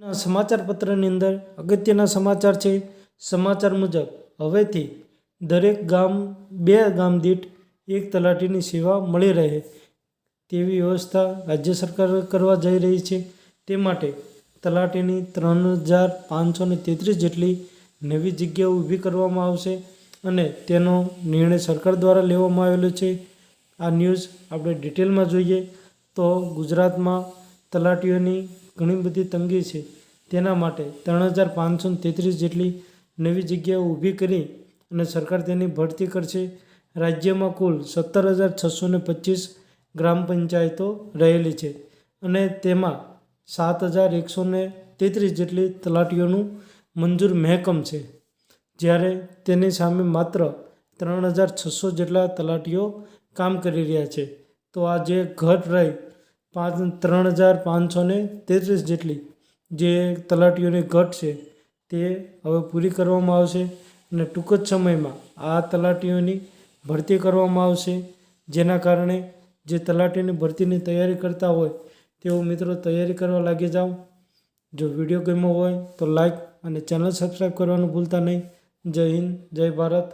સમાચાર પત્રની અંદર અગત્યના સમાચાર છે. સમાચાર મુજબ, હવેથી દરેક ગામ, બે ગામ દીઠ એક તલાટીની સેવા મળી રહે તેવી વ્યવસ્થા રાજ્ય સરકાર કરવા જઈ રહી છે. તે માટે તલાટીની ત્રણ હજાર પાંચસો ને તેત્રીસ જેટલી નવી જગ્યાઓ ઊભી કરવામાં આવશે અને તેનો નિર્ણય સરકાર દ્વારા લેવામાં આવેલો છે. આ ન્યૂઝ આપણે ડિટેલમાં જોઈએ તો ગુજરાતમાં તલાટીઓની ઘણી બધી તંગી છે. તેના માટે ત્રણ હજાર પાંચસો તેત્રીસ જેટલી નવી જગ્યાઓ ઊભી કરી અને સરકાર તેની ભરતી કરશે. રાજ્યમાં કુલ સત્તર હજાર છસો ને પચીસ ગ્રામ પંચાયતો રહેલી છે અને તેમાં સાત હજાર એકસો ને તેત્રીસ જેટલી તલાટીઓનું મંજૂર મહેકમ છે. જ્યારે તેની સામે માત્ર ત્રણ હજાર છસો જેટલા તલાટીઓ કામ કરી રહ્યા છે. તો આ જે ઘટ રહી પાંચ ત્રણ હજાર પાંચસો ને તેત્રીસ જેટલી જે તલાટીઓની ઘટ છે, તે હવે પૂરી કરવામાં આવશે અને ટૂંક જ સમયમાં આ તલાટીઓની ભરતી કરવામાં આવશે. જેના કારણે જે તલાટીની ભરતીની તૈયારી કરતા હોય, તેઓ મિત્રો તૈયારી કરવા લાગી જાઓ. જો વીડિયો ગમ્યો હોય તો લાઈક અને ચેનલ સબસ્ક્રાઈબ કરવાનું ભૂલતા નહીં. જય હિન્દ, જય ભારત.